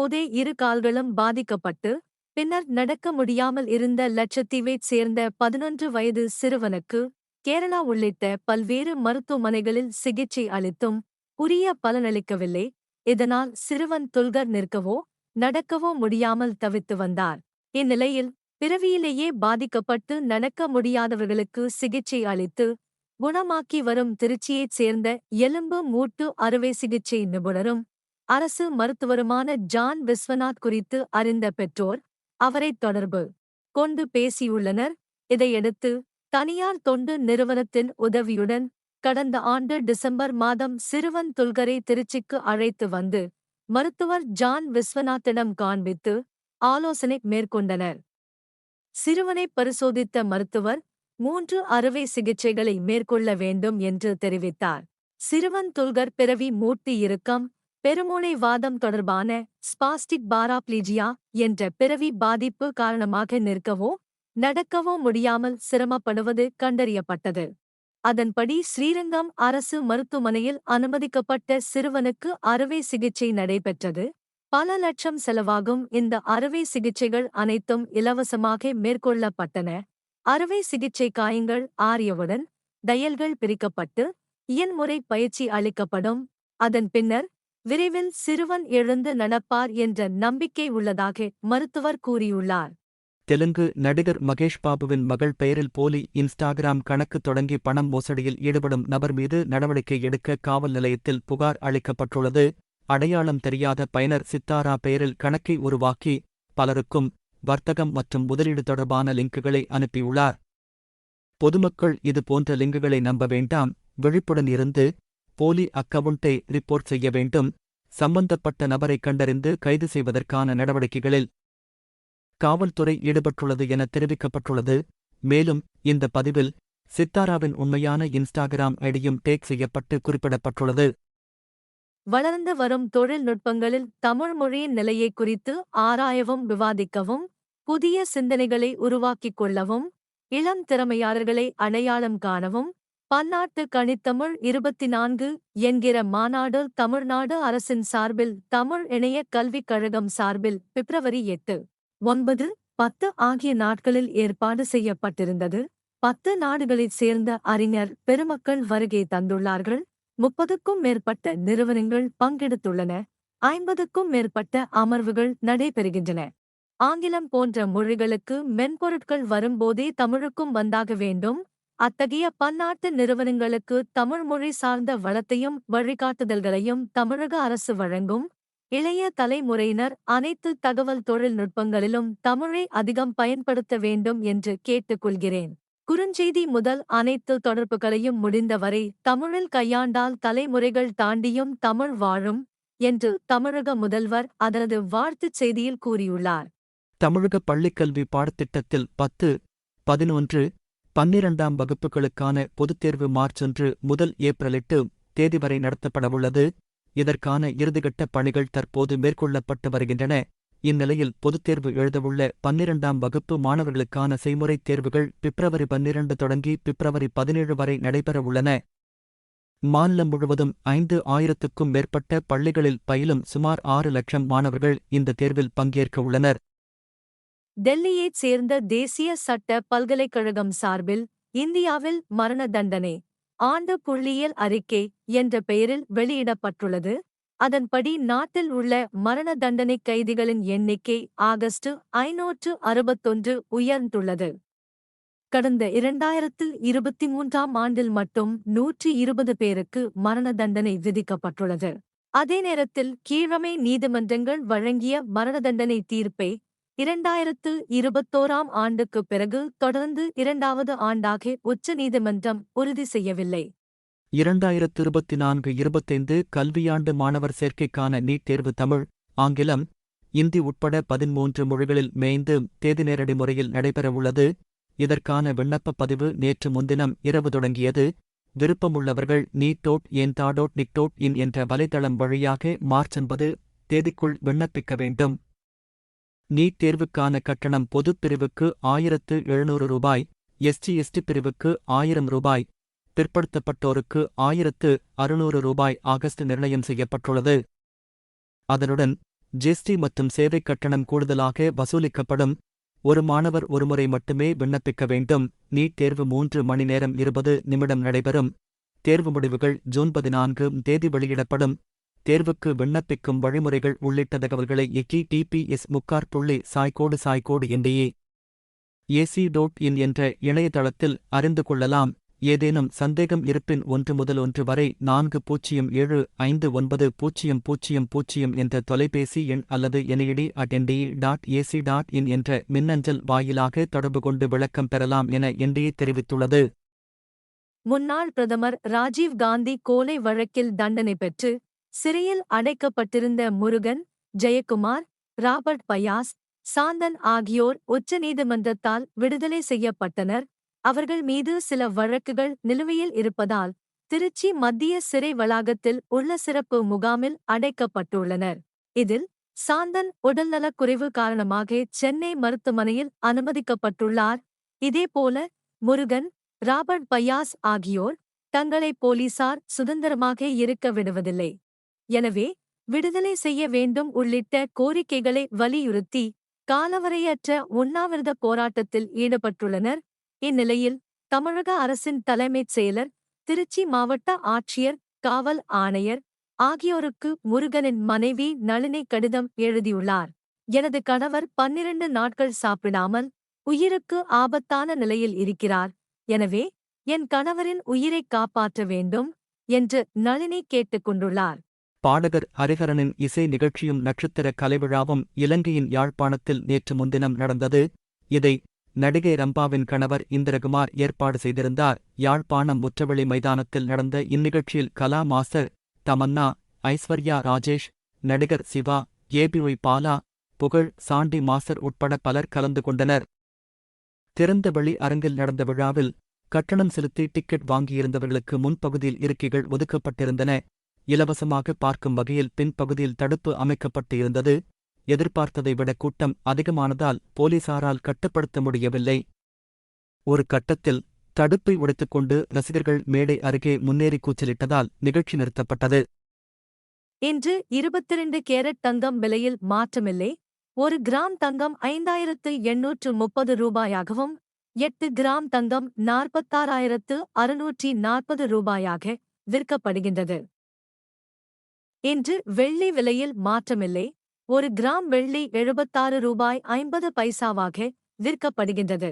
போதே இரு கால்களும் பாதிக்கப்பட்டு பின்னர் நடக்க முடியாமல் இருந்த லட்சத்தீவைச் சேர்ந்த பதினொன்று வயது சிறுவனுக்கு கேரளா உள்ளிட்ட பல்வேறு மருத்துவமனைகளில் சிகிச்சை அளித்தும் உரிய பலனளிக்கவில்லை. இதனால் சிறுவன் துல்கர் நிற்கவோ நடக்கவோ முடியாமல் தவித்து வந்தார். இந்நிலையில் பிறவியிலேயே பாதிக்கப்பட்டு நடக்க முடியாதவர்களுக்கு சிகிச்சை அளித்து குணமாக்கி வரும் திருச்சியைச் சேர்ந்த எலும்பு மூட்டு அறுவை சிகிச்சை நிபுணரும் அரசு மருத்துவருமான ஜான் விஸ்வநாத் குறித்து அறிந்த பெற்றோர் அவரை தொடர்பு கொண்டு பேசியுள்ளனர். இதையடுத்து தனியார் தொண்டு நிறுவனத்தின் உதவியுடன் கடந்த ஆண்டு டிசம்பர் மாதம் சிறுவன் துல்கரை திருச்சிக்கு அழைத்து வந்து மருத்துவர் ஜான் விஸ்வநாத்திடம் காண்பித்து ஆலோசனை மேற்கொண்டனர். சிறுவனை பரிசோதித்த மருத்துவர் மூன்று அறுவை சிகிச்சைகளை மேற்கொள்ள வேண்டும் என்று தெரிவித்தார். சிறுவன் துல்கர் பிறவி மூர்த்தி இறுக்கம் பெருமூளை வாதம் தொடர்பான ஸ்பாஸ்டிக் பாராப்ளீஜியா என்ற பிறவி பாதிப்பு காரணமாக நிற்கவோ நடக்கவோ முடியாமல் சிரமப்படுவது கண்டறியப்பட்டது. அதன்படி ஸ்ரீரங்கம் அரசு மருத்துவமனையில் அனுமதிக்கப்பட்ட சிறுவனுக்கு அறுவை சிகிச்சை நடைபெற்றது. பல லட்சம் செலவாகும். இந்த அறுவை சிகிச்சைகள் அனைத்தும் இலவசமாக மேற்கொள்ளப்பட்டன. அறுவை சிகிச்சை காயங்கள் ஆறியவுடன் டயல்கள் பிரிக்கப்பட்டு இயன்முறை பயிற்சி அளிக்கப்படும். அதன் பின்னர் விரைவில் சிறுவன் எழுந்து நடப்பார் என்ற நம்பிக்கை உள்ளதாக மருத்துவர் கூறியுள்ளார். தெலுங்கு நடிகர் மகேஷ் பாபுவின் மகள் பெயரில் போலி இன்ஸ்டாகிராம் கணக்கு தொடங்கி பணம் மோசடியில் ஈடுபடும் நபர் மீது நடவடிக்கை எடுக்க காவல் நிலையத்தில் புகார் அளிக்கப்பட்டுள்ளது. அடையாளம் தெரியாத பயனர் சித்தாரா பெயரில் கணக்கை உருவாக்கி பலருக்கும் வர்த்தகம் மற்றும் முதலீடு தொடர்பான லிங்குகளை அனுப்பியுள்ளார். பொதுமக்கள் இது போன்ற லிங்குகளை நம்ப வேண்டாம். விழிப்புடன் இருந்து போலி அக்கவுண்டை ரிப்போர்ட் செய்ய வேண்டும். சம்பந்தப்பட்ட நபரை கண்டறிந்து கைது செய்வதற்கான நடவடிக்கைகளில் காவல்துறை ஈடுபட்டுள்ளது என தெரிவிக்கப்பட்டுள்ளது. மேலும் இந்த பதிவில் சித்தாராவின் உண்மையான இன்ஸ்டாகிராம் ஐடியும் டேக் செய்யப்பட்டு குறிப்பிடப்பட்டுள்ளது. வளர்ந்து வரும் தொழில்நுட்பங்களில் தமிழ் மொழியின் நிலையை குறித்து ஆராயவும் விவாதிக்கவும் புதிய சிந்தனைகளை உருவாக்கிக் கொள்ளவும் இளம் திறமையாளர்களை அடையாளம் காணவும் பன்னாட்டு கணித்தமிழ் இருபத்தி நான்கு என்கிற மாநாடு தமிழ்நாடு அரசின் சார்பில் தமிழ் இணைய கல்விக் கழகம் சார்பில் பிப்ரவரி எட்டு ஒன்பது பத்து ஆகிய நாட்களில் ஏற்பாடு செய்யப்பட்டிருந்தது. பத்து நாடுகளைச் சேர்ந்த அறிஞர் பெருமக்கள் வருகை தந்துள்ளார்கள். முப்பதுக்கும் மேற்பட்ட நிறுவனங்கள் பங்கெடுத்துள்ளன. ஐம்பதுக்கும் மேற்பட்ட அமர்வுகள் நடைபெறுகின்றன. ஆங்கிலம் போன்ற மொழிகளுக்கு மென்பொருட்கள் வரும்போதே தமிழுக்கும் வந்தாக வேண்டும். அத்தகைய பன்னாட்டு நிறுவனங்களுக்கு தமிழ் மொழி சார்ந்த வளத்தையும் வழிகாட்டுதல்களையும் தமிழக அரசு வழங்கும் இளைய தலைமுறையினர் அனைத்து தகவல் தொழில்நுட்பங்களிலும் தமிழை அதிகம் பயன்படுத்த வேண்டும் என்று கேட்டுக்கொள்கிறேன். குறுஞ்செய்தி முதல் அனைத்து தொடர்புகளையும் முடிந்தவரை தமிழில் கையாண்டால் தலைமுறைகள் தாண்டியும் தமிழ் வாழும் என்று தமிழக முதல்வர் அதனது வாழ்த்துச் செய்தியில் கூறியுள்ளார். தமிழக பள்ளிக்கல்வி பாடத்திட்டத்தில் பத்து பதினொன்று பன்னிரண்டாம் வகுப்புகளுக்கான பொதுத் தேர்வு மார்ச் ஒன்று முதல் ஏப்ரல் எட்டு தேதி வரை நடத்தப்படவுள்ளது. இதற்கான இறுதிகட்ட பணிகள் தற்போது மேற்கொள்ளப்பட்டு வருகின்றன. இந்நிலையில் பொதுத் தேர்வு எழுதவுள்ள பன்னிரண்டாம் வகுப்பு மாணவர்களுக்கான செய்முறைத் தேர்வுகள் பிப்ரவரி பன்னிரண்டு தொடங்கி பிப்ரவரி பதினேழு வரை நடைபெறவுள்ளன. மாநிலம் முழுவதும் ஐந்து ஆயிரத்துக்கும் மேற்பட்ட பள்ளிகளில் பயிலும் சுமார் ஆறு லட்சம் மாணவர்கள் இந்த தேர்வில் பங்கேற்க உள்ளனர். டெல்லியைச் சேர்ந்த தேசிய சட்ட பல்கலைக்கழகம் சார்பில் இந்தியாவில் மரண தண்டனை ஆண்டு புள்ளியியல் அறிக்கை என்ற பெயரில் வெளியிடப்பட்டுள்ளது. அதன்படி நாட்டில் உள்ள மரண தண்டனை கைதிகளின் எண்ணிக்கை ஆகஸ்ட் ஐநூற்று அறுபத்தொன்று உயர்ந்துள்ளது. கடந்த இரண்டாயிரத்து இருபத்தி மூன்றாம் ஆண்டில் மட்டும் நூற்றி இருபது பேருக்கு மரண தண்டனை விதிக்கப்பட்டுள்ளது. அதே நேரத்தில் கீழமை நீதிமன்றங்கள் வழங்கிய மரண தண்டனை தீர்ப்பை இரண்டாயிரத்து இருபத்தோராம் ஆண்டுக்குப் பிறகு தொடர்ந்து இரண்டாவது ஆண்டாக உச்சநீதிமன்றம் உறுதி செய்யவில்லை. இரண்டாயிரத்து இருபத்தி நான்கு இருபத்தைந்து கல்வியாண்டு மாணவர் சேர்க்கைக்கான நீட் தேர்வு தமிழ் ஆங்கிலம் இந்தி உட்பட பதிமூன்று மொழிகளில் மேய்ந்து தேதி நேரடி முறையில் நடைபெறவுள்ளது. இதற்கான விண்ணப்பப் பதிவு நேற்று முன்தினம் இரவு தொடங்கியது. விருப்பமுள்ளவர்கள் நீட் டோட் என் தாடோட் நிக்டோட் இன் என்ற வலைதளம் வழியாக மார்ச் ஒன்பது தேதிக்குள் விண்ணப்பிக்க வேண்டும். நீட் தேர்வுக்கான கட்டணம் பொதுப் பிரிவுக்கு ஆயிரத்து எழுநூறு ரூபாய் எஸ்டி எஸ்டி பிரிவுக்கு ஆயிரம் ரூபாய் பிற்படுத்தப்பட்டோருக்கு ஆயிரத்து அறுநூறு ரூபாய் ஆகஸ்ட் நிர்ணயம் செய்யப்பட்டுள்ளது. அதனுடன் ஜிஎஸ்டி மற்றும் சேவை கட்டணம் கூடுதலாக வசூலிக்கப்படும். ஒரு மாணவர் ஒருமுறை மட்டுமே விண்ணப்பிக்க வேண்டும். நீட் தேர்வு மூன்று மணி நேரம் இருபது நிமிடம் நடைபெறும். தேர்வு முடிவுகள் ஜூன் பதினான்கு தேதி வெளியிடப்படும். தேர்வுக்கு விண்ணப்பிக்கும் வழிமுறைகள் உள்ளிட்ட தகவல்களை எக்கி டிபிஎஸ் முக்கார் புள்ளி சாய்கோடு சாய்கோடு என்டிஏ ஏசி டோட் இன் என்ற இணையதளத்தில் அறிந்து கொள்ளலாம். ஏதேனும் சந்தேகம் இருப்பின் ஒன்று முதல் ஒன்று வரை நான்கு பூஜ்ஜியம் ஏழு ஐந்து ஒன்பது பூஜ்ஜியம் பூஜ்ஜியம் பூஜ்ஜியம் என்ற தொலைபேசி எண் அல்லது NIT at NTE dot AC dot in என்ற மின்னஞ்சல் வாயிலாக தொடர்பு கொண்டு விளக்கம் பெறலாம் என என்டிஏ தெரிவித்துள்ளது. முன்னாள் பிரதமர் ராஜீவ் காந்தி கோலை வழக்கில் தண்டனை பெற்று சிறையில் அடைக்கப்பட்டிருந்த முருகன் ஜெயக்குமார் ராபர்ட் பயாஸ் சாந்தன் ஆகியோர் உச்சநீதிமன்றத்தால் விடுதலை செய்யப்பட்டனர். அவர்கள் மீது சில வழக்குகள் நிலுவையில் இருப்பதால் திருச்சி மத்திய சிறை வளாகத்தில் உள்ள சிறப்பு முகாமில் அடைக்கப்பட்டுள்ளனர். இதில் சாந்தன் உடல்நலக் குறைவு காரணமாக சென்னை மருத்துவமனையில் அனுமதிக்கப்பட்டுள்ளார். இதேபோல முருகன் ராபர்ட் பயாஸ் ஆகியோர் தங்களை போலீசார் சுதந்திரமாக இருக்க விடுவதில்லை. எனவே விடுதலை செய்ய வேண்டும் உள்ளிட்ட கோரிக்கைகளை வலியுறுத்தி காலவரையற்ற உண்ணாவிரத போராட்டத்தில் ஈடுபட்டுள்ளனர். இந்நிலையில் தமிழக அரசின் தலைமைச் செயலர் திருச்சி மாவட்ட ஆட்சியர் காவல் ஆணையர் ஆகியோருக்கு முருகனின் மனைவி நளினி கடிதம் எழுதியுள்ளார். எனது கணவர் பன்னிரண்டு நாட்கள் சாப்பிடாமல் உயிருக்கு ஆபத்தான நிலையில் இருக்கிறார். எனவே என் கணவரின் உயிரைக் காப்பாற்ற வேண்டும் என்று நளினி கேட்டுக் கொண்டுள்ளார். பாடகர் ஹரிஹரனின் இசை நிகழ்ச்சியும் நட்சத்திர கலைவிழாவும் இலங்கையின் யாழ்ப்பாணத்தில் நேற்று முன்தினம் நடந்தது. இதை நடிகை ரம்பாவின் கணவர் இந்திரகுமார் ஏற்பாடு செய்திருந்தார். யாழ்ப்பாணம் முற்றவெளி மைதானத்தில் நடந்த இந்நிகழ்ச்சியில் கலா மாஸ்டர் தமன்னா ஐஸ்வர்யா ராஜேஷ் நடிகர் சிவா ஏபிஒய் பாலா புகழ் சாண்டி மாஸ்டர் உட்பட பலர் கலந்து கொண்டனர். திறந்தவெளி அரங்கில் நடந்த விழாவில் கட்டணம் செலுத்தி டிக்கெட் வாங்கியிருந்தவர்களுக்கு முன்பகுதியில் இருக்கைகள் ஒதுக்கப்பட்டிருந்தன. இலவசமாக பார்க்கும் வகையில் பின்பகுதியில் தடுப்பு அமைக்கப்பட்டு இருந்தது எதிர்பார்த்ததை விட கூட்டம் அதிகமானதால் போலீசாரால் கட்டுப்படுத்த முடியவில்லை. ஒரு கட்டத்தில் தடுப்பை உடைத்துக்கொண்டு ரசிகர்கள் மேடை அருகே முன்னேறி கூச்சலிட்டதால் நிகழ்ச்சி நிறுத்தப்பட்டது. இன்று இருபத்திரண்டு கேரட் தங்கம் விலையில் மாற்றமில்லை. ஒரு கிராம் தங்கம் ஐந்தாயிரத்து எண்ணூற்று முப்பது ரூபாயாகவும் எட்டு கிராம் தங்கம் நாற்பத்தாறாயிரத்து அறுநூற்றி நாற்பது ரூபாயாக விற்கப்படுகின்றது. இன்று வெள்ளி விலையில் மாற்றமில்லை. ஒரு கிராம் வெள்ளி எழுபத்தாறு ரூபாய் ஐம்பது பைசாவாக விற்கப்படுகின்றது.